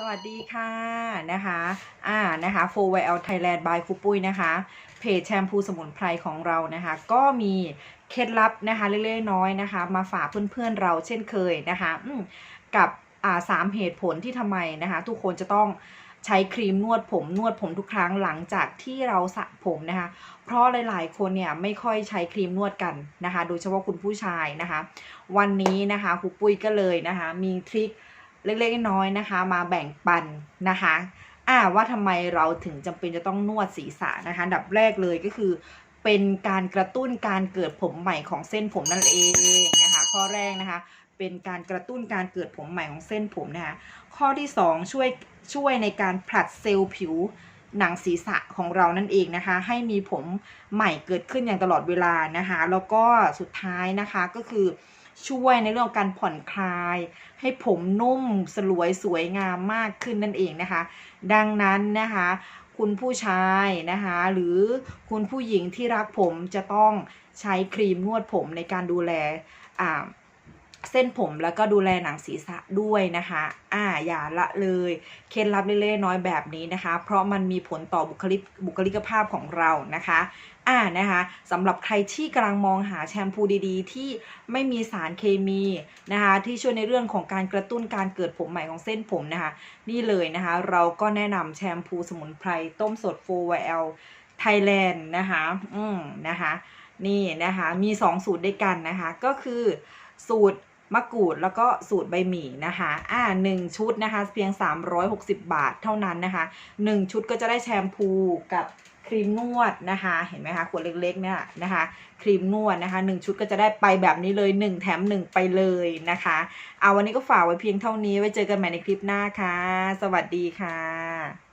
สวัสดีค่ะนะคะอ่านะคะ4 w l Thailand by ครูปุ้ยนะคะเพจแชมพูสมุนไพรของเรานะคะ ก็มีเคล็ดลับนะคะเล็กๆน้อยๆนะคะ มาฝากเพื่อนๆเราเช่นเคยนะคะกับอ่าสามเหตุผลที่ทำไมนะคะ ทุกคนจะต้องใช้ครีมนวดผมนวดผมทุกครั้งหลังจากที่เราสระผมนะคะ เพราะหลาย ๆ คนเนี่ยไม่ค่อยใช้ครีมนวดกันนะคะ โดยเฉพาะคุณผู้ชายนะคะ วันนี้นะคะครูปุ้ยก็เลยนะคะ มีทริค เล็กๆน้อยๆนะคะ มาแบ่งปันนะคะอ่าว่าทำไมเราถึงจำเป็นจะต้องนวดศีรษะนะคะดับแรกเลยก็คือเป็นการกระตุ้นการเกิดผมใหม่ของเส้นผมนั่นเองนะคะข้อแรกนะคะเป็นการกระตุ้นการเกิดผมใหม่ของเส้นผมนะคะข้อที่สองช่วยช่วยในการผลัดเซลล์ผิวหนังศีรษะของเรานั่นเองนะคะ ให้มีผมใหม่เกิดขึ้นอย่างตลอดเวลานะคะ แล้วก็สุดท้ายนะคะก็คือ ช่วยในเรื่องการผ่อนคลาย ให้ผมนุ่มสลวยสวยงามมากขึ้นนั่นเองนะคะ ดังนั้นนะคะ คุณผู้ชายนะคะ หรือคุณผู้หญิงที่รักผมจะต้องใช้ครีมนวดผมในการดูแลอ่า เส้นผมแล้วก็ดูแลหนังศีรษะด้วยนะคะ อ่าอย่าละเลย เคล็ดลับเล็กๆน้อยแบบนี้นะคะ เพราะมันมีผลต่อบุคลิกบุคลิกภาพของเรานะคะ อ่านะคะสำหรับใครที่กำลังมองหาแชมพูดีๆ ที่ไม่มีสารเคมีนะคะที่ช่วยในเรื่องของการกระตุ้นการเกิดผมใหม่ของเส้นผมนะคะ นี่เลยนะคะ เราก็แนะนำแชมพูสมุนไพรต้มสด 4YL Thailand นะคะ อืมนะคะ นี่นะคะ มี 2 สูตรด้วยกันนะคะ ก็คือสูตร มะกรูดแล้วก็สูตรใบหมี่นะคะ อ่าหนึ่งชุดนะคะ เพียง 360 บาทเท่านั้นนะคะ 1 ชุดก็จะได้แชมพูกับครีมนวดนะคะ เห็นไหมคะขวดเล็กๆเนี่ยนะคะ ครีมนวดนะคะ 1 ชุดก็จะได้ไปแบบนี้เลย 1 แถม 1 ไปเลยนะคะ เอาวันนี้ก็ฝากไว้เพียงเท่านี้ ไว้เจอกันใหม่ในคลิปหน้าค่ะ สวัสดีค่ะ